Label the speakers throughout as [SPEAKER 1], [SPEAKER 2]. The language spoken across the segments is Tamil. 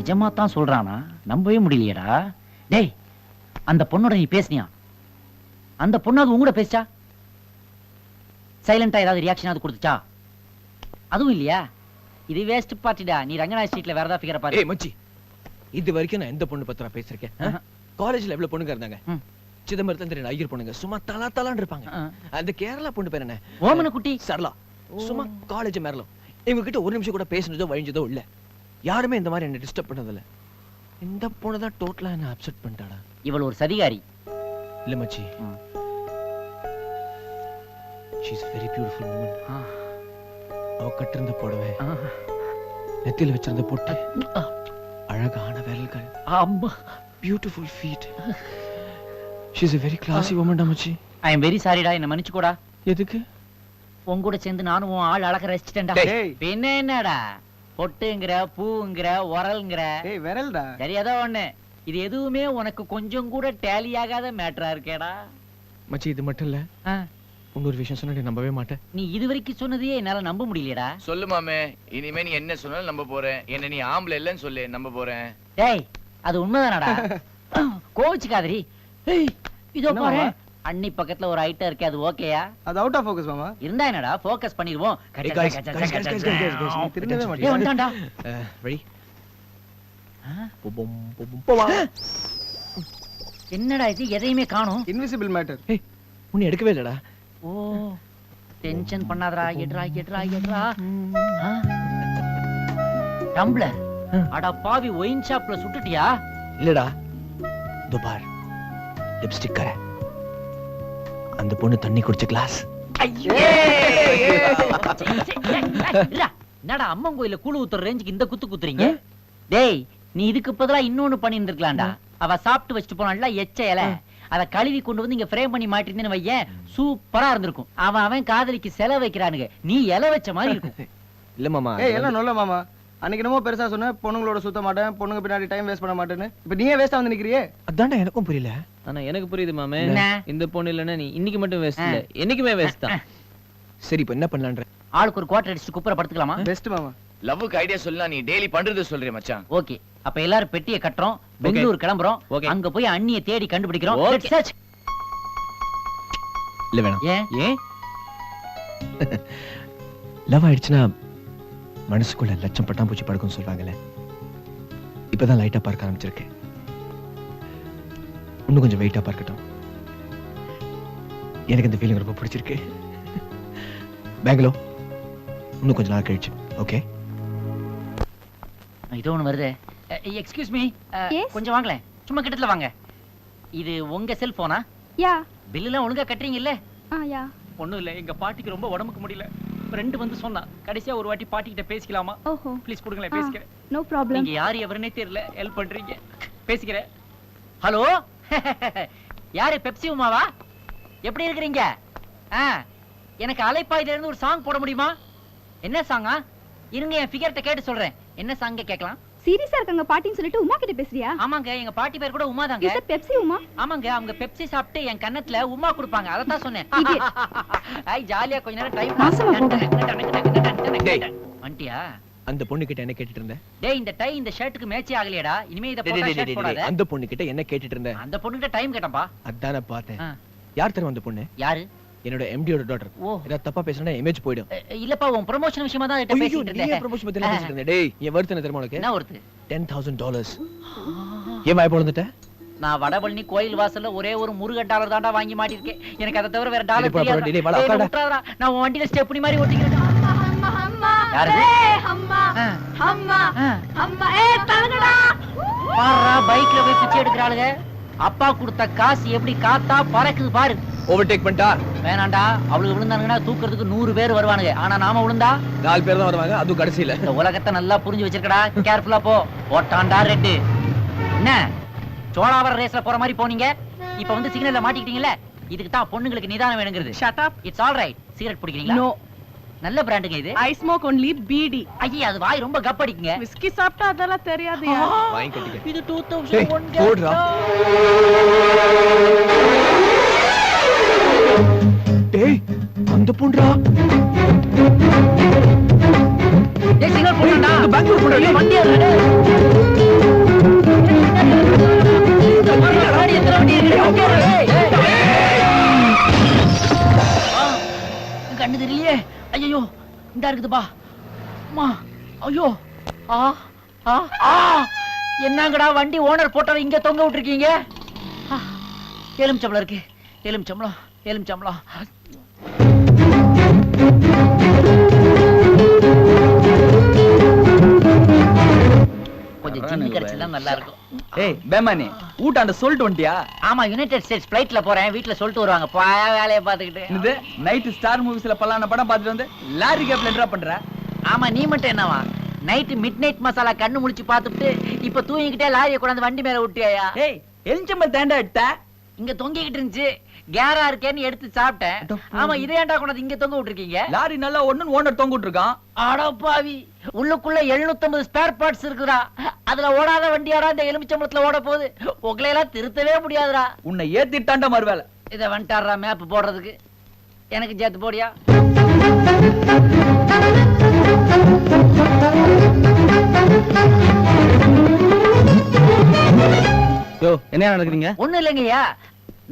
[SPEAKER 1] நிஜமா தான் சொல்றானா? நம்பவே முடியலையேடா. டேய் அந்த பொண்ணோட நீ பேசுனியா? அந்த பொண்ணு அது உங்கூட பேசிச்சா? சைலண்டா ஏதாவது ரியாக்ஷன் அது கொடுத்துச்சா? அதுவும் இல்லையா? இது வேஸ்ட் பார்ட்டிடா நீ ரங்கநாத ஸ்ட்ரீட்ல வேற ஏதாவது ஃபிகர் பாரு.
[SPEAKER 2] ஏய் மச்சி. இது வரைக்கும் நான் எந்த பொண்ணு பத்தி நான் பேசிருக்கேன். காலேஜ்ல எவ்வளவு பொண்ணுங்க இருந்தாங்க? தெரியும் ஐயர் பொண்ணுங்க. சும்மா தலா தலான்னு இருப்பாங்க. அந்த கேரளா பொண்ணு பேர் என்ன?
[SPEAKER 1] ஓமன குட்டி
[SPEAKER 2] சரளா. சும்மா காலேஜ் மேரலும் இவங்க கிட்ட ஒரு நிமிஷம் கூட பேசுனதோ வழிஞ்சதோ இல்ல. யாருமே இந்த மாதிரி என்ன டிஸ்டர்ப் பண்ணதில்ல. இந்த பொண்ணு தான் டோட்டலா என்ன அப்செட் பண்ணிட்டாடா.
[SPEAKER 1] இவள் ஒரு சதிகாரி.
[SPEAKER 2] இல்ல மச்சி.
[SPEAKER 1] ம்.
[SPEAKER 2] ஷீஸ் வெரி பியூட்டிஃபுல்
[SPEAKER 1] ஆ.
[SPEAKER 2] அவ கட்டிருந்த புடவை. நெத்தியில வச்சிருந்த பொட்டு. அழகான விரல்கள்
[SPEAKER 1] அம்மா.
[SPEAKER 2] Beautiful feet she's a very classy woman டா மச்சி.
[SPEAKER 1] ஐ எம் வெரி சாரிடா என்ன மன்னிச்சுக்கோடா.
[SPEAKER 2] எதுக்கு?
[SPEAKER 1] உன் கூட சேர்ந்து நானும் உன் ஆள் அழக ரசிச்சிட்டேன்டா. பின்ன என்னடா? பொட்டுங்கிற பூங்கிற உரல்ங்கிற.
[SPEAKER 3] ஏய் விரல்டா.
[SPEAKER 1] சரி ஏதோ ஒண்ணு. இது எதுவுமே உனக்கு கொஞ்சம் கூட டேலி ஆகாத மேட்டரா இருக்கேடா.
[SPEAKER 2] மச்சி இது மட்டும் இல்ல. இன்னொரு விஷயம் சொன்னா நீ நம்பவே மாட்டேன்.
[SPEAKER 1] நீ இது வரைக்கும் சொன்னதையே என்னால நம்ப முடியலடா
[SPEAKER 4] சொல்லு மாமே இனிமே நீ என்ன சொன்னாலும் நம்ப போறேன். என்ன நீ ஆம்பளை இல்லைன்னு சொல்லு நம்ப போறேன்.
[SPEAKER 1] டேய் அது உண்மைதானடா? கோவிச்சுக்காதரி ஏய் இதோ பாரு? அண்ணி பக்கத்துல ஒரு ஐட்டம் இருக்கு அது ஓகேயா
[SPEAKER 3] அது அவுட் ஆஃப் ஃபோக்கஸ் மாமா.
[SPEAKER 1] இருந்தா என்னடா ஃபோக்கஸ் பண்ணிடுவோம்.
[SPEAKER 3] திரும்பவே
[SPEAKER 2] பொபம் போவா
[SPEAKER 1] என்னடா இது? எதையுமே காணோம்.
[SPEAKER 3] இன்விசிபிள் மேட்டர்
[SPEAKER 2] ஏய் உன்னை எடுக்கவே இல்லடா.
[SPEAKER 1] ஓ டென்ஷன் பண்ணாதடா எட்ரா எட்ரா எட்ரா? டம்ளர் அட பாவி ஒயின் ஷாப்ல சுட்டுட்டியா?
[SPEAKER 2] இல்லடா. துபார் லிப்ஸ்டிக் கரை. அந்த பொண்ணு தண்ணி குடிச்ச கிளாஸ்
[SPEAKER 1] என்னடா அம்மன் கோயில கூழு ஊத்துற ரேஞ்சுக்கு இந்த குத்து குத்துறீங்க? டேய் நீ இதுக்கு பதிலா இன்னொன்னு பண்ணி இருக்கலாம்டா அவ சாப்பிட்டு வச்சுட்டு போனான்ல எச்ச இலை. அத கழுவி கொண்டு வந்து இங்க ஃப்ரேம் பண்ணி மாட்டிருந்தேன்னு வையேன் சூப்பரா இருந்திருக்கும். அவன் அவன் காதலிக்கு செலவு வைக்கிறானுங்க. நீ இலை வச்ச மாதிரி இருக்கும்.
[SPEAKER 2] இல்ல மாமா
[SPEAKER 3] ஏய் எல்லாம் நல்ல மாமா. அன்னைக்கு என்னமோ பெருசா சொன்ன பொண்ணுங்களோட சுத்த மாட்டேன் பொண்ணுங்க பின்னாடி டைம் வேஸ்ட் பண்ண மாட்டேன்னு. இப்போ நீயே வேஸ்டா வந்து நிக்கிறியே
[SPEAKER 2] அதான்டா எனக்கும் புரியல.
[SPEAKER 5] ஆனா எனக்கு புரியுது மாமே? இந்த பொண்ணு இல்லைன்னா நீ இன்னைக்கு மட்டும் வேஸ்ட் இல்ல. என்னைக்குமே வேஸ்ட் தான்.
[SPEAKER 2] சரி இப்ப என்ன பண்ணலான்ற?
[SPEAKER 1] ஆளுக்கு ஒரு குவார்டர் அடிச்சுட்டு குப்புற படுத்துக்கலாமா?
[SPEAKER 3] பெஸ்ட் மாமா.
[SPEAKER 4] லவ்வுக்கு ஐடியா சொல்லலாம் நீ டெய்லி பண்றது சொல்றே மச்சான்.
[SPEAKER 1] ஓகே அப்ப எல்லாரும் பெட்டியை கட்டுறோம் பெங்களூர் கிளம்புறோம். அங்க போய் அண்ணிய தேடி கண்டுபிடிக்கிறோம்.
[SPEAKER 2] இல்ல வேணாம்.
[SPEAKER 1] ஏன்?
[SPEAKER 5] ஏன்?
[SPEAKER 2] லவ் ஆயிடுச்சுன்னா மனசுக்குள்ள லட்சம் பட்டாம்பூச்சி படுக்கும்னு சொல்லுவாங்கல்ல இப்பதான் லைட்டா பார்க்க ஆரம்பிச்சிருக்கேன் இன்னும் கொஞ்சம் வெயிட்டா பார்க்கட்டும் எனக்கு இந்த ஃபீலிங் ரொம்ப பிடிச்சிருக்கு. பெங்களூர் இன்னும் கொஞ்ச நாள் கழிச்சு ஓகே
[SPEAKER 1] இதோ ஒண்ணு வருது. Excuse me? கொஞ்சம் வாங்களேன். சும்மா கிட்டத்துல வாங்க. இது உங்க செல்போனா
[SPEAKER 6] யா.
[SPEAKER 1] பில்லுலாம் ஒழுங்கா கட்டுறீங்கல்ல?
[SPEAKER 6] ஆ யா.
[SPEAKER 1] ஒண்ணும் இல்ல எங்க பாட்டிக்கு ரொம்ப உடம்புக்கு முடியல. ஃப்ரெண்டு வந்து சொன்னா. கடைசியா ஒரு வாட்டி பாட்டி கிட்ட பேசிக்கலாமா?
[SPEAKER 6] ஓஹோ.
[SPEAKER 1] ப்ளீஸ் கொடுங்களேன். பேசிக்கிறேன்.
[SPEAKER 6] நோ ப்ராப்ளம்
[SPEAKER 1] நீங்க யாரு எவருனே தெரியல. ஹெல்ப் பண்றீங்க. பேசிக்கிறேன். ஹலோ யாரு பெப்சி உமாவா? எப்படி இருக்கிறீங்க? ஆ எனக்கு அலைப்பாயில இருந்து ஒரு சாங் போட முடியுமா? என்ன சாங்கா இருங்க என் ஃபிகர்ட்ட கேட்டு சொல்றேன். என்ன சாங்க கேட்கலாம்?
[SPEAKER 6] சீரியஸா இருக்காங்க பாட்டின்னு சொல்லிட்டு உமா கிட்ட பேசுறியா?
[SPEAKER 1] ஆமாங்க எங்க பாட்டி பேர் கூட உமா தாங்க
[SPEAKER 6] இஸ் பெப்சி உமா?
[SPEAKER 1] ஆமாங்க அவங்க பெப்சி சாப்பிட்டு என் கன்னத்துல உமா கொடுப்பாங்க. அதத்தான் சொன்னேன்.
[SPEAKER 6] Idiot.
[SPEAKER 1] ஐ ஜாலியா கொஞ்ச நேரம் டைம்
[SPEAKER 6] நாசமா போங்க.
[SPEAKER 2] டேய்.
[SPEAKER 1] வண்டியா
[SPEAKER 2] அந்த பொண்ணு கிட்ட என்ன கேட்டுட்டு இருந்த?
[SPEAKER 1] டேய் இந்த டை இந்த ஷர்ட்டுக்கு மேட்சே ஆகலையடா. இனிமே இத போட்டா ஷர்ட் போடாத.
[SPEAKER 2] அந்த பொண்ணு கிட்ட என்ன கேட்டுட்டு இருந்த?
[SPEAKER 1] அந்த பொண்ணுகிட்ட டைம் கேட்டப்பா
[SPEAKER 2] அதான பார்த்தேன். யார் தரும் அந்த பொண்ணு?
[SPEAKER 1] யாரு?
[SPEAKER 2] என்னோட எம்டியோட டாட்டர்
[SPEAKER 1] ஓ.
[SPEAKER 2] ஏதாவது தப்பா பேசினா இமேஜ் போயிடும்.
[SPEAKER 1] இல்லப்பா உன் ப்ரமோஷன் விஷயமா தான் இத பேசிட்டு இருந்தேன்
[SPEAKER 2] promotion பத்தி பேசிட்டு இருந்த. டேய், என் worth என்ன தெரியுமா உனக்கு?
[SPEAKER 1] என்ன ஒருத்து
[SPEAKER 2] 10,000 dollars. ஏன் வாய் பொளந்துட்ட?
[SPEAKER 1] நான் வடபழனி கோயில் வாசல்ல ஒரே ஒரு முருகன் டாலர் தாண்டா வாங்கி மாட்டிருக்கேன் எனக்கு அதை தவிர வேற டாலர் தெரியாது. நான் உன் வண்டியில ஸ்டெப்னி மாதிரி ஓட்டிக்கிறேன். பைக்ல போய் பிச்சை எடுக்கிறாளுங்க அப்பா கொடுத்த காசு எப்படி காத்தா பறக்குது பாரு.
[SPEAKER 2] Overtake பண்ணிட்டா?
[SPEAKER 1] வேணாண்டா. அவளுக்கு விழுந்தானுங்கன்னா தூக்குறதுக்கு நூறு பேர் வருவானுங்க. ஆனா நாம விழுந்தா?
[SPEAKER 2] நாலு பேர் தான் வருவாங்க, அதுவும் கடைசியில.
[SPEAKER 1] இந்த உலகத்தை நல்லா புரிஞ்சு வச்சிருக்கடா. கேர்ஃபுல்லா போ. போட்டான்டா ரெட்டு என்ன? சோழாவர ரேஸ்ல போற மாதிரி போனீங்க? இப்ப வந்து சிக்னல்ல மாட்டிக்கிட்டீங்கல்ல? இதுக்கு தான் பொண்ணுங்களுக்கு நிதானம் வேணுங்கிறது.
[SPEAKER 7] Shut up.
[SPEAKER 1] It's all right cigarette பிடிக்கிறீங்களா நல்ல பிராண்டுங்க இது.
[SPEAKER 7] I smoke only BD.
[SPEAKER 1] ஐயா அது வாய் ரொம்ப கப்படிக்குங்க
[SPEAKER 7] Whiskey சாப்பிட்டா அதெல்லாம் தெரியாதுயா.
[SPEAKER 2] வாங்கி கட்டிக்க.
[SPEAKER 1] இது டூ
[SPEAKER 2] டேய், போடுறா. டேய் அந்த பொண்ணா
[SPEAKER 1] ஏய் சிங்கர்
[SPEAKER 2] பொண்ணா பெங்களூர் பொண்ணா
[SPEAKER 1] வண்டியா கண்ணு தெரியலையே? ஐயோ இந்த இருக்குதுப்பா அம்மா ஐயோ. ஆ ஆ ஆ. என்னங்கடா வண்டி ஓனர் போட்டவ இங்க தொங்க விட்டுருக்கீங்க? எலுமிச்சம்பளம் இருக்கு. எலுமிச்சம்பளம் எலுமிச்சம்பளம் கொஞ்சம் ஜின்னு கிடைச்சா நல்லா இருக்கும்
[SPEAKER 8] ஏய் பேமானி ஊட்டாண்ட சொல்லிட்டு வந்துட்டியா?
[SPEAKER 1] ஆமா யுனைடெட் ஸ்டேட்ஸ் ஃபிளைட்ல போறேன். வீட்ல சொல்லிட்டு வருவாங்க. வேலையை பார்த்துக்கிட்டு.
[SPEAKER 8] என்னது? நைட்டு ஸ்டார் மூவிஸ்ல பல்லான படம் பார்த்துட்டு வந்து லாரி கேப்ல என்ன பண்ற?
[SPEAKER 1] ஆமா நீ மட்டும் என்னவா? நைட்டு மிட் நைட் மசாலா கண்ணு முழிச்சு பார்த்துட்டு இப்ப தூங்கிக்கிட்டே லாரியை கொண்டாந்து வண்டி மேல விட்டியாயா
[SPEAKER 8] ஏய் எலிச்சம்பல் தேண்டா எடுத்த?
[SPEAKER 1] இங்க தொங்கிக்கிட்டு இருந்துச்சு. கேரா இருக்கேன்னு எடுத்து சாப்பிட்டேன். ஆமா இதை ஏன்டா கொண்டாந்து இங்க தொங்க விட்டுருக்கீங்க?
[SPEAKER 8] லாரி நல்லா ஒண்ணுன்னு ஓனர் தொங்கிட்டு இருக்கான்
[SPEAKER 1] அடப்பாவி உள்ளுக்குள்ள 750 ஸ்பேர் பார்ட்ஸ் இருக்குடா அதுல ஓடாத வண்டியாடா இந்த எலுமிச்சம்பளத்துல ஓட போகுது. உங்களை எல்லாம் திருத்தவே முடியாதுடா.
[SPEAKER 8] உன்னை ஏத்திட்டாண்டா மறுவேலை.
[SPEAKER 1] இத வந்துட்டாடுறா மேப் போடுறதுக்கு. எனக்கு சேர்த்து போடியா?
[SPEAKER 8] யோ என்ன நடக்குறீங்க
[SPEAKER 1] ஒண்ணும் இல்லைங்கய்யா.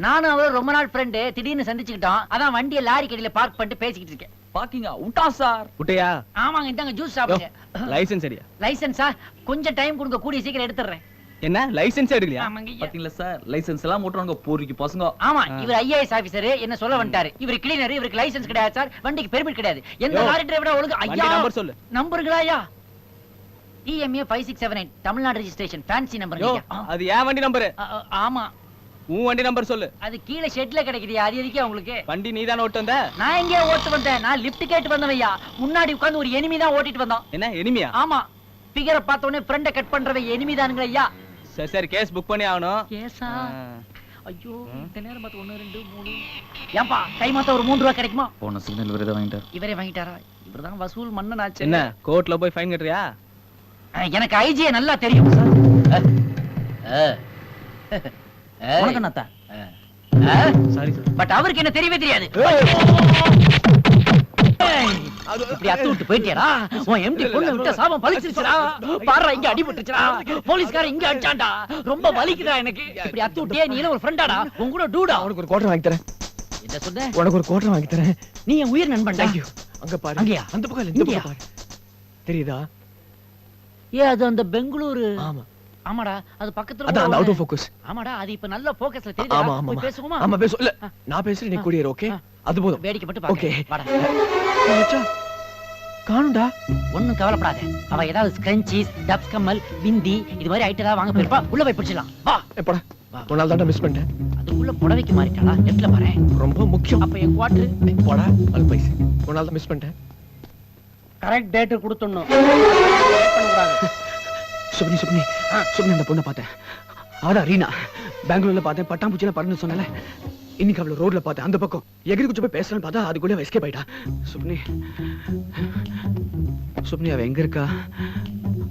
[SPEAKER 1] நானும் அவரும் ரொம்ப நாள் ஃப்ரெண்டு திடீர்னு சந்திச்சுக்கிட்டோம். அதான் வண்டியை லாரி கடையில பார்க் பண்ணிட்டு பேசிக்கிட்டு இருக்கேன்.
[SPEAKER 8] பாக்கிங்க விட்டா சார்
[SPEAKER 9] குட்டையா
[SPEAKER 1] ஆமாங்க இந்தாங்க ஜூஸ் சாப்பிடுங்க.
[SPEAKER 9] லைசென்ஸ் சரியா
[SPEAKER 1] லைசன்ஸா கொஞ்சம் டைம் கொடுங்க கூடிய சீக்கிரம் எடுத்துறேன்
[SPEAKER 9] என்ன? லைசென்ஸ் எடுக்கலையா.
[SPEAKER 8] பாத்தீங்களா சார் லைசென்ஸ் எல்லாம் ஓட்டுறாங்க போரிக்கு பசங்க.
[SPEAKER 1] ஆமா இவர் ஐஏஎஸ் ஆபீசர் என்ன சொல்ல வந்துட்டாரு? இவர் கிளீனர் இவருக்கு லைசென்ஸ் கிடையாது சார் வண்டிக்கு பெர்மிட் கிடையாது. எந்த லாரி டிரைவரா ஒழுங்கு ஐயா
[SPEAKER 9] நம்பர் சொல்லு.
[SPEAKER 1] நம்பருங்களா ஐயா? T M A five six seven eight Tamil Nadu registration fancy number
[SPEAKER 9] அது ஏன் வண்டி நம்பர்
[SPEAKER 1] ஆமா.
[SPEAKER 9] உன் வண்டி நம்பர் சொல்லு.
[SPEAKER 1] அது கீழே ஷெட்ல கிடைக்குது அது எதுக்கே உங்களுக்கு?
[SPEAKER 9] வண்டி நீ தானே ஓட்டு வந்த?
[SPEAKER 1] நான் எங்கே ஓட்டு வந்தேன். நான் லிஃப்ட் கேட்டு வந்தவையா முன்னாடி உட்கார்ந்து ஒரு எனிமி தான் ஓட்டிட்டு வந்தோம்
[SPEAKER 9] என்ன எனிமியா
[SPEAKER 1] ஆமா. ஃபிகரை பார்த்த உடனே ஃப்ரெண்ட கட் பண்றவை எனிமி தானுங்க ஐயா
[SPEAKER 9] சரி சரி கேஸ் புக் பண்ணி ஆகணும்.
[SPEAKER 1] ஏசா ஐயோ இந்த நேரம் பார்த்து ஒண்ணு ரெண்டு மூணு. ஏன்பா கை மாத்த ஒரு மூணு ரூபா கிடைக்குமா?
[SPEAKER 4] போன சிக்னல் விருதை வாங்கிட்டார்.
[SPEAKER 1] இவரே வாங்கிட்டாரா? இவர்தான் வசூல் மன்னன் ஆச்சு.
[SPEAKER 9] என்ன கோர்ட்ல போய் ஃபைன் கட்டுறியா?
[SPEAKER 1] எனக்கு ஐஜியை நல்லா தெரியும்
[SPEAKER 8] வணக்கம் அத்தா
[SPEAKER 9] சாரி சார்
[SPEAKER 1] பட் அவருக்கு என்ன தெரியவே தெரியாது. இப்படி அத்து விட்டு போயிட்டியடா. உன் எம்டி பொண்ணு விட்ட சாபம் பழிச்சிருச்சுடா பாரு இங்க அடிபட்டுச்சுடா போலீஸ்காரன் இங்க அடிச்சான்டா. ரொம்ப வலிக்குதா எனக்கு. இப்படி அத்து விட்டியே நீ ஒரு ஃப்ரெண்டாடா உன் கூட டூடா
[SPEAKER 2] உனக்கு ஒரு கோட்டை வாங்கி தரேன்.
[SPEAKER 1] என்ன சொன்ன?
[SPEAKER 2] உனக்கு ஒரு கோட்டை வாங்கி தரேன்.
[SPEAKER 1] நீ என் உயிர் நண்பன்
[SPEAKER 2] தேங்க்யூ அங்க பாரு.
[SPEAKER 1] அங்கயா?
[SPEAKER 2] அந்த பக்கம் இல்ல இந்த
[SPEAKER 1] இங்கயா?
[SPEAKER 2] பக்கம் பாரு. தெரியுதா?
[SPEAKER 1] ஏ அது அந்த பெங்களூரு.
[SPEAKER 2] ஆமா.
[SPEAKER 1] ஆமாடா அது பக்கத்துல
[SPEAKER 2] அதான் அந்த அவுட் ஆஃப் ஃபோக்கஸ்
[SPEAKER 1] ஆமாடா அது இப்ப நல்ல போக்கஸ்ல
[SPEAKER 2] ஆமா
[SPEAKER 1] தெரியுதா?
[SPEAKER 2] ஆமா
[SPEAKER 1] போய் பேசுவோமா?
[SPEAKER 2] ஆமா பேசு. இல்ல நான் பேசுறேன் நீ கூடியர் ஓகே அது போதும்.
[SPEAKER 1] வேடிக்கை மட்டும்
[SPEAKER 2] ஓகே
[SPEAKER 1] வாடா.
[SPEAKER 2] மச்சான் காணும்டா.
[SPEAKER 1] ஒண்ணும் கவலைப்படாத. அவ ஏதாவது ஸ்கிரன்ச்சீஸ் டப்ஸ் கம்மல் பிந்தி இது மாதிரி ஏதாவது வாங்க போயிருப்பா. உள்ள போய் பிடிச்சிடலாம். வா.
[SPEAKER 2] எப்படா ஒரு நாள் தான் மிஸ் பண்ணிட்டேன்.
[SPEAKER 1] அதுக்குள்ள புடவைக்கு மாறிட்டாளா? லெஃப்ட்ல பாரு
[SPEAKER 2] ரொம்ப முக்கியம்.
[SPEAKER 1] அப்ப என் குவார்டர்
[SPEAKER 2] போடா. அது பைசு. ஒரு நாள் தான் மிஸ் பண்ணிட்டேன்.
[SPEAKER 3] கரெக்ட் டேட்டு கொடுத்துடணும்.
[SPEAKER 2] சுப்னி சுப்னி. சுப்னி அந்த பொண்ணை பார்த்தேன். அவதான் ரீனா. பெங்களூர்ல பார்த்தேன். பட்டாம்பூச்சியில பறந்து சொன்னல இன்னைக்கு அவளை ரோட்ல பார்த்தேன். அந்த பக்கம். எகிரி குச்சி போய் பேசலான்னு பார்த்தா அதுக்குள்ளே எஸ்கேப் ஆயிட்டா. சுப்னி. சுப்னி அவ எங்க இருக்கா?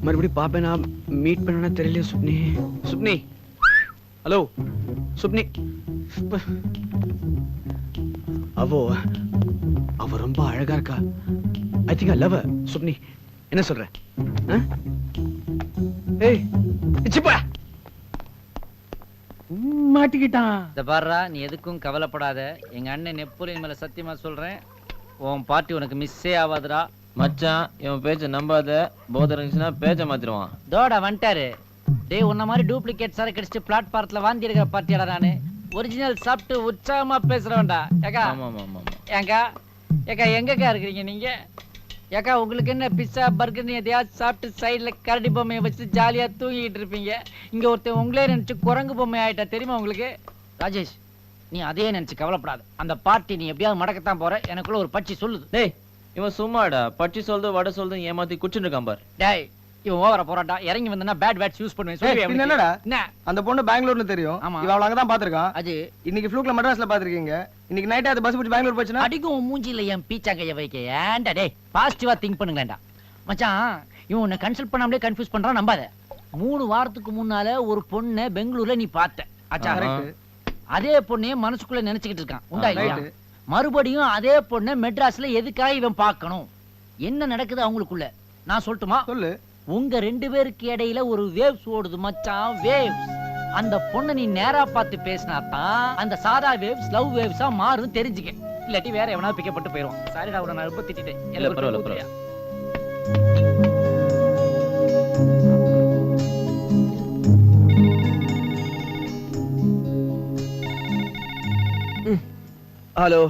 [SPEAKER 2] மறுபடியும் பாப்பேனா மீட் பண்ணனா தெரியல சுப்னி. சுப்னி. ஹலோ சுப்னி. அவோ அவ ரொம்ப அழகா இருக்கா. ஐ திங்க் ஐ லவ் சுப்னி என்ன சொல்ற? ஆ?
[SPEAKER 3] மாட்டிக்கிட்டான்.
[SPEAKER 1] இந்த பாருடா நீ எதுக்கும் கவலைப்படாத. எங்க அண்ணன் நெப்போலியன் மேல சத்தியமா சொல்றேன். உன் பார்ட்டி உனக்கு மிஸ்ஸே ஆகாதுடா
[SPEAKER 5] மச்சான் இவன் பேச்ச நம்பாத. போதை இருந்துச்சுன்னா பேச்ச மாத்திருவான்.
[SPEAKER 1] தோடா வந்துட்டாரு. டேய் உன்ன மாதிரி டூப்ளிகேட் சரக்கு அடிச்சுட்டு பிளாட்பாரத்துல வாந்தி எடுக்கிற பார்ட்டியாடா நானு. ஒரிஜினல் சாப்பிட்டு உற்சாகமா பேசுறவன்டா. ஏக்கா
[SPEAKER 5] ஆமா ஆமா ஆமா.
[SPEAKER 1] ஏங்கா ஏக்கா எங்கக்கா இருக்கிறீங்க நீங்க? ஏக்கா உங்களுக்கு என்ன பிஸ்ஸா பர்கர் எதையாவது சாப்பிட்டு சைடுல கரடி பொம்மையை வச்சு ஜாலியா தூங்கிட்டு இருப்பீங்க? இங்க ஒருத்தன் உங்களே நினைச்சு குரங்கு பொம்மை ஆயிட்டா தெரியுமா உங்களுக்கு? ராஜேஷ் நீ அதே நினைச்சு கவலைப்படாத. அந்த பார்ட்டி நீ எப்படியாவது மடக்கத்தான் போற. எனக்குள்ள ஒரு பட்சி சொல்லுது.
[SPEAKER 5] டேய் இவன் சும்மாடா. பச்சி சொல்றது வடை சொல்றது ஏமாத்தி குடிச்சுட்டு இருக்கான் பார்.
[SPEAKER 1] டேய் இவன் ஓவரா போறான்டா. இறங்கி வந்தனா பேட் பேட்ஸ் யூஸ் பண்ணுவேன். சொல்லுவேன்.
[SPEAKER 3] என்னடா?
[SPEAKER 1] என்ன?
[SPEAKER 3] அந்த பொண்ணு பெங்களூர்னு தெரியும்.
[SPEAKER 1] ஆமா.
[SPEAKER 3] இவ அவள அங்கதான் பாத்திருக்கான்
[SPEAKER 1] அது.
[SPEAKER 3] இன்னைக்கு ஃப்ளூக்ல மெட்ராஸ்ல பாத்திருக்கீங்க இன்னைக்கு நைட் அது பஸ் பிடிச்சி பெங்களூர் போச்சுன்னா?
[SPEAKER 1] அடிக்கும் மூஞ்சில என் பீச்சாங்கைய வைக்க. ஏன்டா டேய் பாசிட்டிவா திங்க் பண்ணுங்களேன்டா. மச்சான் இவன் உன்னை கன்சல்ட் பண்ணாமலே கன்ஃபியூஸ் பண்றான் நம்பாத. மூணு வாரத்துக்கு முன்னால ஒரு பொண்ணை பெங்களூர்ல நீ பார்த்த. ஆச்சா
[SPEAKER 3] கரெக்ட்
[SPEAKER 1] அதே பொண்ணே மனசுக்குள்ள நினைச்சுக்கிட்டு இருக்கான். உண்டா இல்லையா. மறுபடியும் அதே பொண்ணை மெட்ராஸ்ல எதுக்காக இவன் பார்க்கணும்? என்ன நடக்குது அவங்களுக்குள்ள? நான் சொல்லட்டுமா?
[SPEAKER 3] சொல்லு.
[SPEAKER 1] உங்க ரெண்டு பேருக்கு இடையில ஒரு வேவ்ஸ் ஓடுது மச்சான் வேவ்ஸ் அந்த பொண்ணை நீ நேரா பார்த்து பேசினா தான் அந்த சாதா வேவ்ஸ் லவ் வேவ்ஸா மாறும் தெரிஞ்சுக்க. இல்லாட்டி வேற எவனா பிக்கப் பண்ணிட்டு போயிரும். சாரிடா உன நான் ரொம்ப திட்டிட்டேன்
[SPEAKER 5] இல்ல, பரவாயில்ல,
[SPEAKER 1] ஊத்துறியா?
[SPEAKER 2] ஹலோ.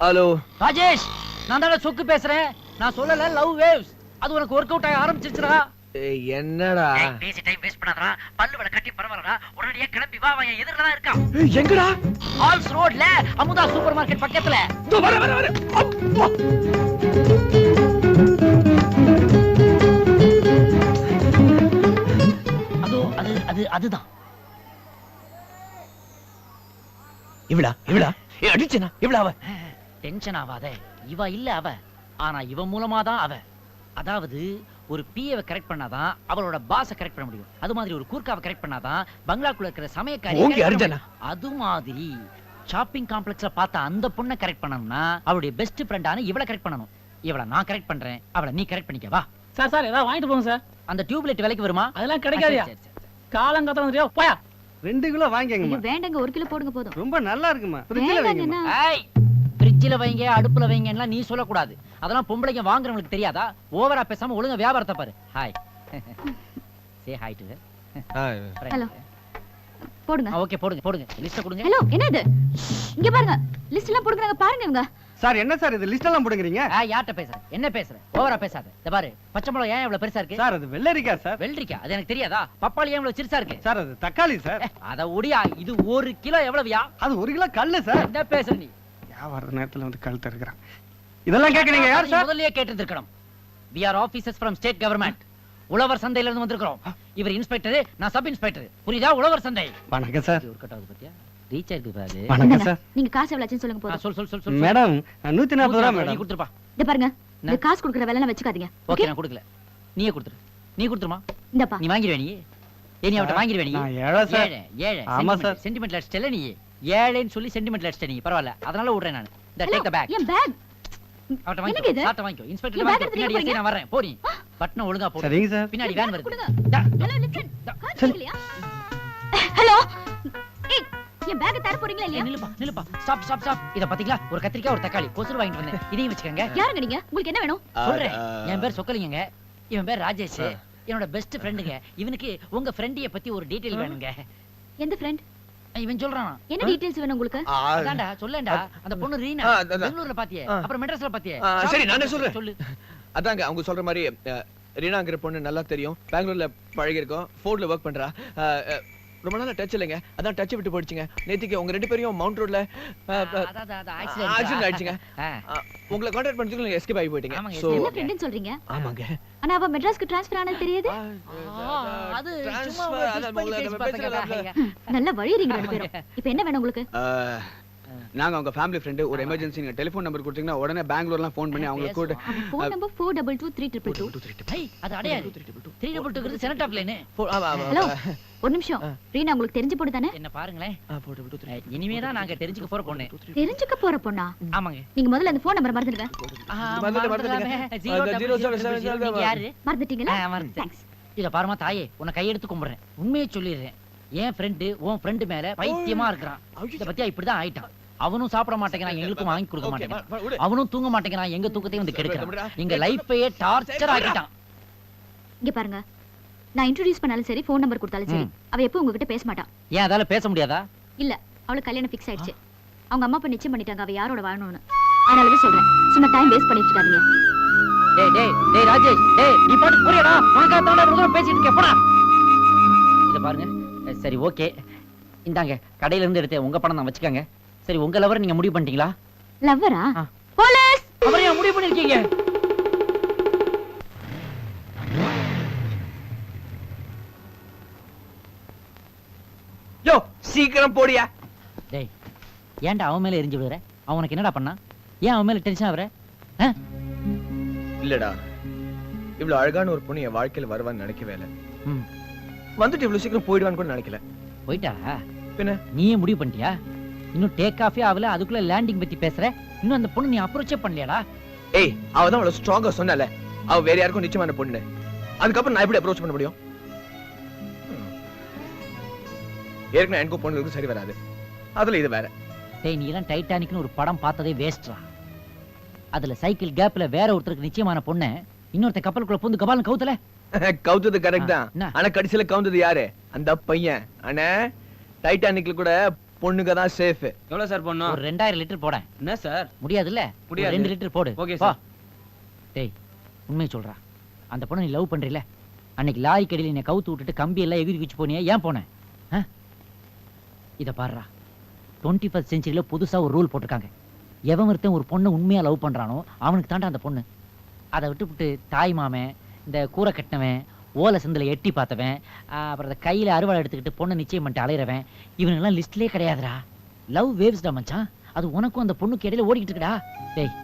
[SPEAKER 2] ஹலோ.
[SPEAKER 1] ராஜேஷ் நான் தானே சொக்கு பேசுறேன். நான் சொல்லல லவ் வேவ்ஸ் அது உனக்கு ஒர்க் அவுட் ஆக ஆரம்பிச்சிருச்சுடா.
[SPEAKER 2] என்னடா?
[SPEAKER 1] பேசி டைம் வேஸ்ட் பண்ணாதடா. பல்லு வல கட்டி பரவாயில்லடா. உடனடியா கிளம்பி வா அவன் எதிரில தான் இருக்கான்
[SPEAKER 2] எங்கடா?
[SPEAKER 1] ஆல்ஸ் ரோட்ல அமுதா சூப்பர் மார்க்கெட் பக்கத்துல.
[SPEAKER 2] இதோ வர வர வர. அப்பா.
[SPEAKER 1] அதோ அது அது அதுதான்.
[SPEAKER 2] இவளா இவளா? ஏ அடிச்சனா? இவளா அவ?
[SPEAKER 1] டென்ஷன் ஆகாத இவ இல்ல அவ. ஆனா இவ மூலமா தான் அவ. அதாவது ஒரு பிஏவை கரெக்ட் பண்ணாதான் அவளோட பாஸ கரெக்ட் பண்ண முடியும். அது மாதிரி ஒரு கூர்க்காவை கரெக்ட் பண்ணாதான் பங்களாக்குள்ள இருக்கிற சமயக்காரி. அது மாதிரி ஷாப்பிங் காம்ப்ளெக்ஸ்ல பார்த்த அந்த பொண்ணை கரெக்ட் பண்ணணும்னா அவளுடைய பெஸ்ட் ஃப்ரெண்டான இவளை கரெக்ட் பண்ணணும். இவளை நான் கரெக்ட் பண்றேன். அவளை நீ கரெக்ட் பண்ணிக்க வா.
[SPEAKER 9] சார் சார் ஏதாவது வாங்கிட்டு போங்க சார்.
[SPEAKER 1] அந்த டியூப்லைட் விலைக்கு வருமா?
[SPEAKER 9] அதெல்லாம் கிடைக்காதியா?
[SPEAKER 1] சரி.
[SPEAKER 9] காலங்காத்தம் வந்துட்டியா போயா.
[SPEAKER 3] ரெண்டு கிலோ வாங்கிக்கங்கம்மா.
[SPEAKER 6] வேண்டங்க ஒரு கிலோ போடுங்க போதும்.
[SPEAKER 3] ரொம்ப நல்லா இருக்குமா ஃப்ரிட்ஜில்
[SPEAKER 1] வைங்க அடுப்புல வைங்கலாம் நீ சொல்லக்கூடாது. அதெல்லாம் பொம்பளைங்க வாங்குறவங்களுக்கு தெரியாதா? ஓவரா பேசாம ஒழுங்கா வியாபாரத்தை பாரு. Hi say hi to
[SPEAKER 6] Hello. போடுங்க.
[SPEAKER 1] ஓகே போடுங்க போடுங்க. லிஸ்ட் கொடுங்க.
[SPEAKER 6] ஹலோ என்னது? இங்க பாருங்க. லிஸ்ட் எல்லாம் போடுங்க பாருங்க இவங்க.
[SPEAKER 3] சார் என்ன சார் இது? லிஸ்ட் எல்லாம் போடுங்கிறீங்க
[SPEAKER 1] ஆ யார்ட்ட பேசுற? என்ன பேசுற? ஓவரா பேசாத. இந்த பாரு. பச்சை மிளகா ஏன் இவ்வளவு பெருசா இருக்கு?
[SPEAKER 3] சார் அது வெள்ளரிக்கா சார்
[SPEAKER 1] வெள்ளரிக்கா? அது எனக்கு தெரியாதா? பப்பாளி ஏன் இவ்வளவு சிறுசா இருக்கு?
[SPEAKER 3] சார் அது தக்காளி சார்
[SPEAKER 1] அத ஒடியா. இது ஒரு கிலோ எவ்வளவுயா?
[SPEAKER 3] அது ஒரு கிலோ கல்லு சார்
[SPEAKER 1] என்ன பேசுற நீ?
[SPEAKER 3] வியாபார நேரத்துல வந்து கழுத்து இருக்கிறான் இதெல்லாம் கேக்குறீங்க யார்
[SPEAKER 1] அதை
[SPEAKER 3] சார்
[SPEAKER 1] முதல்லயே கேட்டிருக்கணும் we are officers from state government உழவர் சந்தையில இருந்து வந்திருக்கிறோம் இவர் இன்ஸ்பெக்டர் நான் சப் இன்ஸ்பெக்டர் புரியுதா? உழவர் சந்தை.
[SPEAKER 3] வணக்கம் சார்.
[SPEAKER 1] ஒரு கட் ஆகுது பாத்தியா? ரீச் ஆயிருக்கு பாரு.
[SPEAKER 3] வணக்கம். சார்.
[SPEAKER 6] நீங்க காசு எவ்வளவுன்னு சொல்லுங்க போதும்.
[SPEAKER 1] சொல் சொல் சொல் சொல்.
[SPEAKER 3] மேடம் நூத்தி நாற்பது ரூபா
[SPEAKER 1] நீ
[SPEAKER 3] மேடம்.
[SPEAKER 1] கொடுத்துருப்பா.
[SPEAKER 6] இந்த பாருங்க. இந்த? காசு கொடுக்குற வேலை வச்சுக்காதீங்க.
[SPEAKER 1] ஓகே நான் கொடுக்கல. நீயே கொடுத்துரு. நீ கொடுத்துருமா?
[SPEAKER 6] இந்தப்பா.
[SPEAKER 1] நீ வாங்கிடுவே நீ. ஏ நீ அவட்ட வாங்கிடுவே நீ?
[SPEAKER 3] நான் ஏழை சார்.
[SPEAKER 1] ஏழை
[SPEAKER 3] ஆமா
[SPEAKER 1] சென்டிமெண்ட்
[SPEAKER 3] சார்.
[SPEAKER 1] சென்டிமெண்ட்ல அடிச்சிட்டல நீ? ஏழைன்னு சொல்லி சென்டிமெண்ட்ல அடிச்சிட்ட நீ. பரவாயில்ல. அதனால விடுறேன் நான். இந்த டேக் த பேக்
[SPEAKER 6] என் பேக்
[SPEAKER 1] அவட்ட
[SPEAKER 6] இது?
[SPEAKER 1] சாட்ட வாங்கிக்கோ. இன்ஸ்பெக்டர்
[SPEAKER 6] எடுத்துட்டு
[SPEAKER 1] பின்னாடி
[SPEAKER 6] போறீங்க?
[SPEAKER 1] எஸ்ஐ நான் வரேன் போடி. பட்டனை ஒழுங்கா போடு.
[SPEAKER 3] சரிங்க சார்.
[SPEAKER 1] பின்னாடி வேன் வருது.
[SPEAKER 6] ஹலோ லிசன் இல்லையா ஹலோ ஏய் என் பேக் தர போறீங்களா இல்லையா?
[SPEAKER 1] நில்லுப்பா நில்லுப்பா. ஸ்டாப் ஸ்டாப் ஸ்டாப் இத பாத்தீங்களா? ஒரு கத்திரிக்காய் ஒரு தக்காளி. கொசுறு வாங்கிட்டு வந்தேன். இதையும் வச்சுக்கோங்க.
[SPEAKER 6] யாருங்க நீங்க? உங்களுக்கு என்ன வேணும்?
[SPEAKER 1] சொல்றேன். என் பேர் சொக்கலிங்கங்க. இவன் பேர் ராஜேஷ். என்னோட பெஸ்ட் ஃப்ரெண்டுங்க இவனுக்கு உங்க ஃப்ரெண்டிய பத்தி ஒரு டீடைல் வேணுங்க.
[SPEAKER 6] எந்த ஃப்ரெண்ட்
[SPEAKER 1] இவன் சொல்றான்?
[SPEAKER 6] என்ன டீடைல்ஸ் வேணும் உங்களுக்கு?
[SPEAKER 1] அதான்டா சொல்லேன்டா. அந்த பொண்ணு ரீனா. பெங்களூர்ல பாத்தியே. அப்புறம் மெட்ராஸ்ல பாத்தியே.
[SPEAKER 2] சரி, நானே சொல்றேன்.
[SPEAKER 1] சொல்லு.
[SPEAKER 2] அதாங்க அவங்க சொல்ற மாதிரி ரீனாங்கிற பொண்ணு நல்லா தெரியும். பெங்களூர்ல பழகி இருக்கோம் ஃபோர்ட்ல ஒர்க் பண்றா ரொம்ப நாளா டச் இல்லைங்க. அதான் டச் விட்டு போயிடுச்சுங்க. நேத்திக்கு உங்க ரெண்டு பேரையும் மவுண்ட் ரோட்ல. ஆக்சிடென்ட் ஆயிடுச்சுங்க. உங்களை கான்டாக்ட் நீங்க எஸ்கேப் ஆகி போயிட்டீங்க. சோ
[SPEAKER 6] என்ன ஃப்ரெண்ட்னு சொல்றீங்க?
[SPEAKER 2] ஆமாங்க.
[SPEAKER 6] ஆனா அவ மெட்ராஸ்க்கு ட்ரான்ஸ்ஃபர் ஆனது தெரியுது?
[SPEAKER 1] அது சும்மா
[SPEAKER 6] நல்ல வழியறீங்க ரெண்டு பேரும். இப்போ என்ன வேணும் உங்களுக்கு?
[SPEAKER 2] நாங்க உங்க ஃபேமிலி ஃப்ரெண்டு ஒரு எமர்ஜென்சி நீங்க டெலிஃபோன் நம்பர் கொடுத்தீங்கன்னா உடனே பெங்களூர்லாம் ஃபோன் பண்ணி அவங்க கூட
[SPEAKER 6] phone number four double two three triple two
[SPEAKER 1] ஐய், அது அடையாது த்ரீ டபுள் டூ செனட் ஆஃப் லைனு
[SPEAKER 6] ஹலோ. ஒரு நிமிஷம். ரீனா உங்களுக்கு தெரிஞ்ச பொண்ணு தானே?
[SPEAKER 1] என்ன பாருங்களேன். இனிமே தான் நாங்க தெரிஞ்சுக்க போற பொண்ணு.
[SPEAKER 6] தெரிஞ்சுக்க போற பொண்ணா?
[SPEAKER 1] ஆமாங்க.
[SPEAKER 6] நீங்க முதல்ல அந்த ஃபோன் நம்பர் மறந்துடுங்க.
[SPEAKER 1] நீங்க
[SPEAKER 2] seven.
[SPEAKER 1] யாரு?
[SPEAKER 6] மறந்துட்டீங்களா?
[SPEAKER 1] ஆ, மறந்துட்டேன்.
[SPEAKER 6] தேங்க்ஸ்
[SPEAKER 1] இத பாருமா தாயே உன்னை கையெடுத்து கும்பிடுறேன். உண்மையை சொல்லிடுறேன். என் ஃப்ரெண்டு உன் ஃப்ரெண்டு மேல பைத்தியமா இருக்கிறான். இத பத்தியா இப்படிதான் ஆயிட்டான். அவனும் சாப்பிட மாட்டேங்கிறான் எங்களுக்கும் வாங்கி கொடுக்க மாட்டேங்கிறான். அவனும் தூங்க மாட்டேங்கிறான் எங்க தூக்கத்தையும் வந்து. கெடுக்கிறான். எங்க லைஃபையே டார்ச்சர் ஆக்கிட்டான்.
[SPEAKER 6] இங்க பாருங்க. நான் இன்ட்ரோடியூஸ் பண்ணாலும் சரி ஃபோன் நம்பர் கொடுத்தாலும் சரி. அவ எப்போ உங்ககிட்ட பேச மாட்டான்
[SPEAKER 1] ஏன் அதால பேச முடியாதா?
[SPEAKER 6] இல்ல அவளுக்கு கல்யாணம் ஃபிக்ஸ் ஆயிடுச்சு. அவங்க அம்மா அப்பா நிச்சயம் பண்ணிட்டாங்க அவ யாரோட வாழணும்னு. அதனாலதான் சொல்றேன் சும்மா டைம் வேஸ்ட் பண்ணிட்டு இருக்காதீங்க
[SPEAKER 1] டேய் டேய் டேய் ராஜேஷ் டேய் நீ பாட்டு புரியடா. உனக்காக தான் தூரம் பேசிட்டு இருக்கேன் போடா. இத பாருங்க. சரி ஓகே. இந்தாங்க கடையில இருந்து எடுத்தேன். உங்க பணம் தான் வச்சுக்கோங்க. சரி உங்க லவர் நீங்க முடிவு பண்ணிட்டீங்களா?
[SPEAKER 6] லவ்வரா. போலீஸ்
[SPEAKER 1] ஏன் முடிவு பண்ணிருக்கீங்க?
[SPEAKER 2] யோ சீக்கிரம் போடியா.
[SPEAKER 1] டேய் ஏன்டா அவன் மேல எரிஞ்சு விடுற அவன் உனக்கு என்னடா பண்ணா ஏன் அவன் மேல டென்ஷன் ஆகுற? ஆ?
[SPEAKER 2] இல்லடா. இவ்வளவு அழகான ஒரு பொண்ணு என் வாழ்க்கையில வருவான்னு நினைக்கவே இல்ல.
[SPEAKER 1] ம்.
[SPEAKER 2] வந்துட்டு இவ்வளவு சீக்கிரம் போயிடுவான்னு கூட நினைக்கல.
[SPEAKER 1] போயிட்டா?
[SPEAKER 2] பின்ன?
[SPEAKER 1] நீயே முடிவு பண்ணிட்டியா? இன்னும் டேக் ஆஃபே ஆகல அதுக்குள்ள லேண்டிங் பத்தி பேசுற. இன்னும் அந்த பொண்ணு நீ அப்ரோச்சே பண்ணலையாடா?
[SPEAKER 2] ஏய் அவ தான் அவ்வளவு ஸ்ட்ராங்கா சொன்னல. அவ வேற யாருக்கும் நிச்சயமான பொண்ணு அதுக்கப்புறம் நான் எப்படி அப்ரோச் பண்ண முடியும். ஏற்கனவே எனக்கும் பொண்ணுக்கும் சரி வராது. அதுல இது வேற.
[SPEAKER 1] டேய் நீ எல்லாம் டைட்டானிக்னு ஒரு படம் பார்த்ததே வேஸ்ட்ரா அதுல சைக்கிள் கேப்ல வேற ஒருத்தருக்கு நிச்சயமான பொண்ணு இன்னொருத்த கப்பலுக்குள்ள பூந்து கபாலம் கவுத்தல?
[SPEAKER 2] கவுத்தது கரெக்ட் தான்? ஆனா கடைசியில கவுந்தது யாரு? அந்த பையன். அண்ணே டைட்டானிக்ல கூட பொண்ணுங்க தான் சேஃப்
[SPEAKER 8] எவ்வளவு சார் பண்ணும்
[SPEAKER 1] ஒரு ரெண்டாயிரம் லிட்டர் போட
[SPEAKER 8] என்ன சார்?
[SPEAKER 1] முடியாதுல்ல?
[SPEAKER 8] முடியாது.
[SPEAKER 1] ரெண்டு லிட்டர் போடு. போ.
[SPEAKER 8] sir.
[SPEAKER 1] டேய் உண்மையை சொல்றா. அந்த பொண்ணை நீ லவ் பண்றீல அன்னைக்கு லாரி கடையில் என்னை கவுத்து விட்டுட்டு கம்பி எல்லாம் எகிரி குச்சி போனியா? ஏன் போனேன்? இத பாருடா. டுவெண்ட்டி ஃபஸ்ட் செஞ்சுரியில புதுசா ஒரு ரூல் போட்டிருக்காங்க. எவன் ஒருத்தன் ஒரு பொண்ணை உண்மையா லவ் பண்றானோ அவனுக்கு தாண்டா அந்த பொண்ணு. அதை விட்டுவிட்டு தாய் மாமன் இந்த கூரை கட்டினவன் ஓலை சந்தில எட்டி பார்த்தவன் அப்புறம் அந்த கையில அறுவாள் எடுத்துக்கிட்டு பொண்ணை நிச்சயம் பண்ணிட்டு அலையிறவன். இவனுங்கெல்லாம் லிஸ்ட்லயே கிடையாதுடா. லவ் வேவ்ஸ்டா மச்சான். அது உனக்கும் அந்த பொண்ணுக்கு இடையில ஓடிக்கிட்டு இருக்குடா. டேய்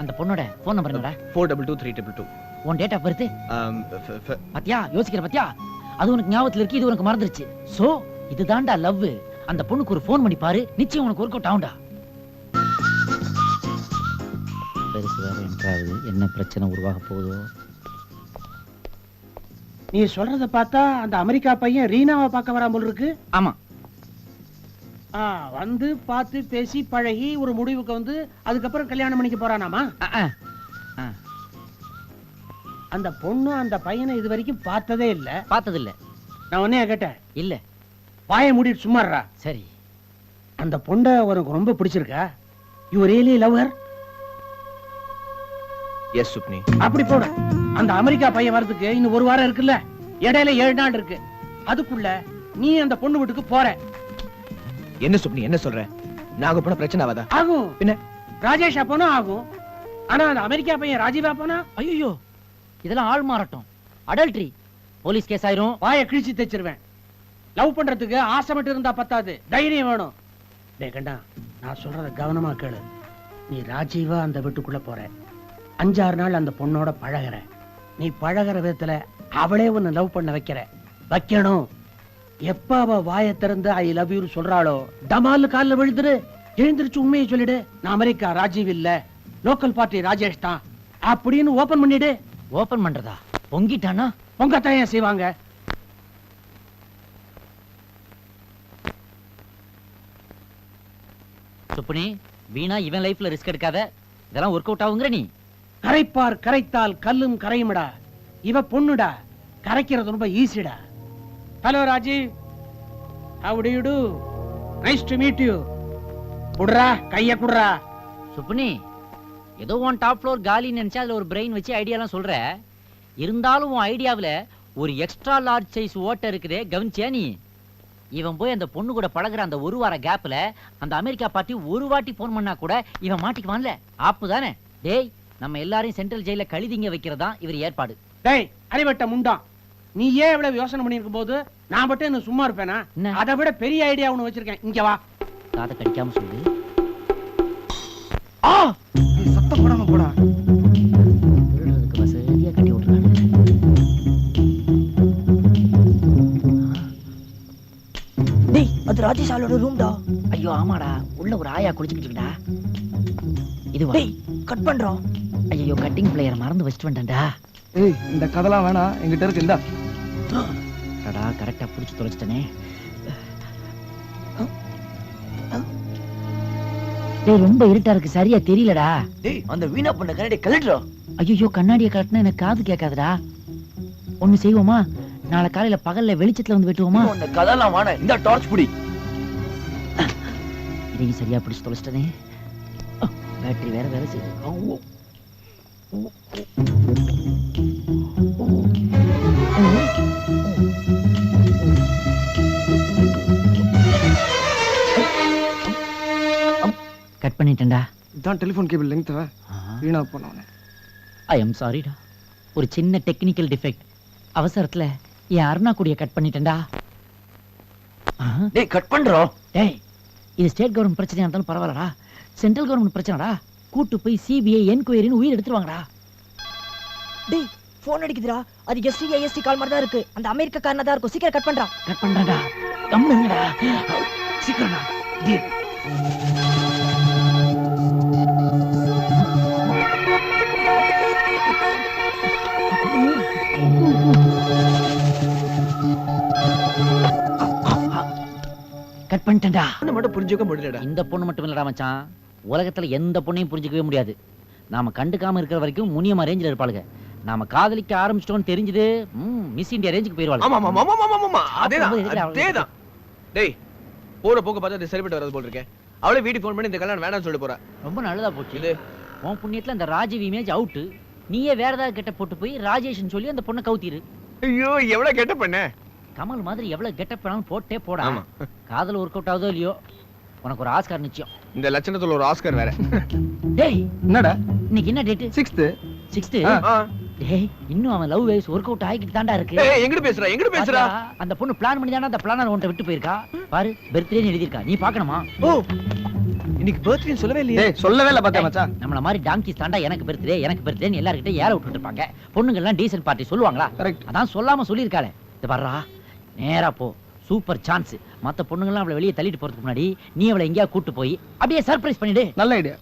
[SPEAKER 1] அந்த பொண்ணோட ஃபோன் நம்பர் என்னடா?
[SPEAKER 2] Four double two three double two
[SPEAKER 1] உன் டேட் ஆஃப் பர்த் பாத்தியா? யோசிக்கிற பாத்தியா? அது உனக்கு ஞாபகத்துல இருக்கு இது உனக்கு மறந்துருச்சு. சோ இதுதான்டா லவ் அந்த பொண்ணுக்கு ஒரு ஃபோன் பண்ணி பாரு நிச்சயம் உனக்கு ஒர்க் அவுட் ஆகும்டா. பெருசு வேற என்றாவது என்ன பிரச்சனை உருவாக போகுதோ?
[SPEAKER 9] நீ சொல்றத பார்த்தா அந்த அமெரிக்கா பையன் ரீனாவை பார்க்க வரா போல இருக்கு.
[SPEAKER 1] ஆமா.
[SPEAKER 9] ஆ, வந்து பார்த்து பேசி பழகி ஒரு முடிவுக்கு வந்து அதுக்கப்புறம் கல்யாணம் பண்ணிக்க போறானாமா? அந்த பொண்ணு அந்த பையனை இது வரைக்கும் பார்த்ததே இல்ல.
[SPEAKER 1] பார்த்தது இல்ல
[SPEAKER 9] நான் உன்னைய கேட்டேன்?
[SPEAKER 1] இல்ல.
[SPEAKER 9] வாயை மூடிட்டு சும்மாடுறா
[SPEAKER 1] சரி.
[SPEAKER 9] அந்த பொண்ணை உனக்கு ரொம்ப பிடிச்சிருக்கா? யூ ரியலி லவர்
[SPEAKER 2] எஸ் சுப்னி
[SPEAKER 9] அப்படி போட. அந்த அமெரிக்கா பையன் வரதுக்கு இன்னும் ஒரு வாரம் இருக்குல்ல? இடையில ஏழு நாள் இருக்கு. அதுக்குள்ள நீ அந்த பொண்ணு வீட்டுக்கு போற.
[SPEAKER 2] என்ன சுப்னி என்ன சொல்ற? நாங்க போன பிரச்சனை ஆகாதா?
[SPEAKER 9] ஆகும்.
[SPEAKER 2] பின்ன?
[SPEAKER 9] ராஜேஷ் அப்பனா ஆகும். ஆனா அந்த அமெரிக்கா பையன் ராஜீவ் அப்பனா
[SPEAKER 1] ஐயோ இதெல்லாம் ஆள் மாறட்டும். அடல்ட்ரி போலீஸ் கேஸ் ஆயிரும்.
[SPEAKER 9] வாயை கிழிச்சு தைச்சிருவேன். லவ் பண்றதுக்கு ஆசை மட்டும் இருந்தா பத்தாது. தைரியம் வேணும். டேய் கண்டா நான் சொல்றத கவனமா கேளு. நீ ராஜீவா அந்த வீட்டுக்குள்ள போற. அஞ்சாறு நாள் அந்த பொண்ணோட பழகுற நீ பழகுற விதத்துல அவளே உன்னை லவ் பண்ண வைக்கிற. வைக்கணும். எப்ப அவ வாயை திறந்து ஐ லவ் யூ சொல்றாளோ டமால் கால்ல விழுந்துரு. எழுந்திருச்சு உண்மையை சொல்லிடு. நான் அமெரிக்கா ராஜீவ் இல்ல. லோக்கல் பார்ட்டி ராஜேஷ் தான். அப்படின்னு ஓபன் பண்ணிடு.
[SPEAKER 1] ஓபன் பண்றதா? பொங்கிட்டானா?
[SPEAKER 9] உங்க தான் செய்வாங்க?
[SPEAKER 1] சுப்புனி வீணா இவன் லைஃப்ல ரிஸ்க் எடுக்காத. இதெல்லாம் ஒர்க் அவுட் ஆகுங்கிற நீ.
[SPEAKER 9] கரைப்பார் கரைத்தால் கல்லும் கரையும்டா. இவ பொண்ணுடா. கரைக்கிறது ரொம்ப ஈஸிடா. Hello Rajiv. How do you nice to meet you குடுறா கைய குடுறா.
[SPEAKER 1] சுப்னி ஏதோ உன் டாப் ஃப்ளோர் காலின்னு நினைச்சா அதில் ஒரு பிரெயின் வச்சு ஐடியாலாம் சொல்கிற இருந்தாலும் உன் ஐடியாவில் ஒரு எக்ஸ்ட்ரா லார்ஜ் சைஸ் ஓட்டை இருக்குதே கவனிச்சியா நீ? இவன் போய் அந்த பொண்ணு கூட பழகுற அந்த ஒரு வார கேப்பில் அந்த அமெரிக்கா பார்ட்டி ஒரு வாட்டி ஃபோன் பண்ணா கூட இவன் மாட்டிக்குவான்ல. ஆப்பு தானே? டேய் நம்ம எல்லாரையும் சென்ட்ரல் ஜெயில கழுதிங்க வைக்கிறதா இவர் ஏற்பாடு.
[SPEAKER 9] டேய் அறிவட்ட முண்டான் நீ ஏன் இவ்வளவு யோசனை பண்ணிருக்கும் போது நான் மட்டும் இன்னும் சும்மா இருப்பேனா? அதை விட பெரிய ஐடியா ஒண்ணு வச்சிருக்கேன். இங்க வா.
[SPEAKER 1] காதை கடிக்காம சொல்லு.
[SPEAKER 9] ஆ!
[SPEAKER 3] சத்தம் போடாம போடா.
[SPEAKER 10] அது ராஜேஷ் ஆளோட ரூம்டா
[SPEAKER 1] ஐயோ ஆமாடா. உள்ள ஒரு ஆயா குளிச்சுக்கிட்டு இருக்கடா. இதுவா
[SPEAKER 10] டேய் கட் பண்றோம்.
[SPEAKER 1] ஐயோ கட்டிங் பிளேயர் மறந்து வச்சுட்டு வந்துட்டேன்டா.
[SPEAKER 3] ஏய் இந்த கதைலாம் வேணாம். எங்கிட்ட இருக்கு இந்தா.
[SPEAKER 1] அடடா கரெக்டா புடிச்சு தொலைச்சிட்டனே. டேய் ரொம்ப இருட்டா இருக்கு. சரியா தெரியலடா.
[SPEAKER 10] டேய் அந்த வீணா பண்ண கரடி கலட்டுறா
[SPEAKER 1] ஐயோ கண்ணாடியை கலட்டினா எனக்கு காது கேட்காதுடா. ஒண்ணு செய்வோமா? நாளை காலையில பகல்ல வெளிச்சத்துல வந்து வெட்டுவோமா?
[SPEAKER 10] அந்த கதெல்லாம் வாண இந்த டார்ச் புடி.
[SPEAKER 1] இதையும் சரியா பிடிச்சு தொலைச்சிட்டனே. பேட்டரி வேற வேலை செய்யுது கட் பண்ணிட்டேன்டா.
[SPEAKER 3] இதான் டெலிஃபோன் கேபிள் லெங்க் வீணா போனவனே
[SPEAKER 1] ஐ எம் சாரிடா ஒரு சின்ன டெக்னிக்கல் டிஃபெக்ட் அவசரத்துல என் அருணா கொடியை கட் பண்ணிட்டேன்டா
[SPEAKER 10] டேய் கட் பண்றோம்.
[SPEAKER 1] டேய் இது ஸ்டேட் கவர்மெண்ட் பிரச்சனையா இருந்தாலும் பரவாயில்லடா. சென்ட்ரல் கவர்மெண்ட் பிரச்சனைடா. கூட்டு போய் சிபிஐ என்கொயரின்னு உயிர் எடுத்துருவாங்கடா.
[SPEAKER 10] டேய் போன் அடிக்குதுடா. அது எஸ்டி ஐஎஸ்டி கால் மாதிரி தான் இருக்கு. அந்த அமெரிக்கா காரனா தான் இருக்கும். சீக்கிரம் கட் பண்றான்.
[SPEAKER 1] கட் பண்றேன்டா. கம்முன்னு இருங்கடா. சீக்கிரம்டா. டேய். கட் பண்ணிட்டேன்டா.
[SPEAKER 2] பொண்ணை மட்டும் புரிஞ்சுக்க முடியலடா.
[SPEAKER 1] இந்த பொண்ணு மட்டும் இல்லடா மச்சான். உலகத்துல எந்த பொண்ணையும் புரிஞ்சுக்கவே முடியாது. நாம கண்டுக்காம இருக்கிற வரைக்கும் முனியமா ரேஞ்சில் இருப்பாளுங்க. நாம காதலிக்க ஆரம்பிச்சிட்டோம்னு தெரிஞ்சது ம், மிஸ் இந்தியா ரேஞ்சுக்கு போயிருவாங்க
[SPEAKER 2] ஆமா ஆமா ஆமா ஆமா ஆமா அதேதான்
[SPEAKER 1] சாப்பிடும்போது எதுக்குடா அவளை
[SPEAKER 2] அதேதான். டேய் போற போக்க பார்த்தா அது சரிப்பட்டு வராது போல் இருக்கேன் அவளே வீட்டுக்கு ஃபோன் பண்ணி இந்த கல்யாணம் வேணாம்னு சொல்லிட்டு போறா.
[SPEAKER 1] ரொம்ப நல்லதா போச்சு.
[SPEAKER 2] இது?
[SPEAKER 1] உன் புண்ணியத்துல அந்த ராஜீவ் இமேஜ் அவுட் நீயே வேற ஏதாவது கெட்ட போட்டு போய் ராஜேஷ்னு சொல்லி அந்த பொண்ணை கவுத்திரு.
[SPEAKER 2] ஐயோ எவ்வளவு கெட்ட பண்ண?
[SPEAKER 1] கமல் மாதிரி எவ்வளவு கெட்டப் வேணாலும் போட்டே போடா.
[SPEAKER 2] ஆமா.
[SPEAKER 1] காதல் ஒர்க் அவுட் ஆகுதோ இல்லையோ? உனக்கு ஒரு ஆஸ்கார் நிச்சயம்.
[SPEAKER 2] இந்த லட்சணத்துல ஒரு ஆஸ்கர் வேற.
[SPEAKER 1] டேய்
[SPEAKER 3] என்னடா?
[SPEAKER 1] இன்னைக்கு என்ன டேட்
[SPEAKER 3] சிக்ஸ்த்து
[SPEAKER 1] சிக்ஸ்த்து
[SPEAKER 2] ஆ.
[SPEAKER 1] டேய் இன்னும் அவன் லவ் வேஸ் ஒர்க் அவுட் ஆகிட்டு தாண்டா இருக்கு.
[SPEAKER 2] ஏய் எங்கிட்டு பேசுறா? எங்கிட்டு பேசுறா?
[SPEAKER 1] அந்த பொண்ணு பிளான் பண்ணி தானே அந்த பிளானர் உன்ட்ட விட்டு போயிருக்கா? பாரு பர்த்டேன்னு எழுதியிருக்கா. நீ பார்க்கணுமா?
[SPEAKER 2] ஓ இன்னைக்கு பர்த்டே சொல்லவே இல்லையே.
[SPEAKER 3] டேய் சொல்லவே இல்ல பார்த்தா மச்சான்?
[SPEAKER 1] நம்மள மாதிரி டாங்கிஸ் தாண்டா எனக்கு பர்த்டே எனக்கு பர்த்டேன்னு எல்லார்கிட்ட ஏற விட்டுட்டு இருப்பாங்க பொண்ணுங்க எல்லாம் டீசன்ட் பார்ட்டி சொல்லுவாங்களா?
[SPEAKER 3] கரெக்ட்
[SPEAKER 1] அதான் சொல்லாம சொல்லியிருக்காளே. இது வர்றா நேரா போ. சூப்பர் சான்ஸ் மற்ற பொண்ணுங்கலாம் அவளை வெளியே தள்ளிட்டு போறதுக்கு முன்னாடி நீ அவளை எங்கேயா கூட்டு போய் அப்படியே சர்ப்ரைஸ் பண்ணிடு.
[SPEAKER 3] நல்ல ஐடியா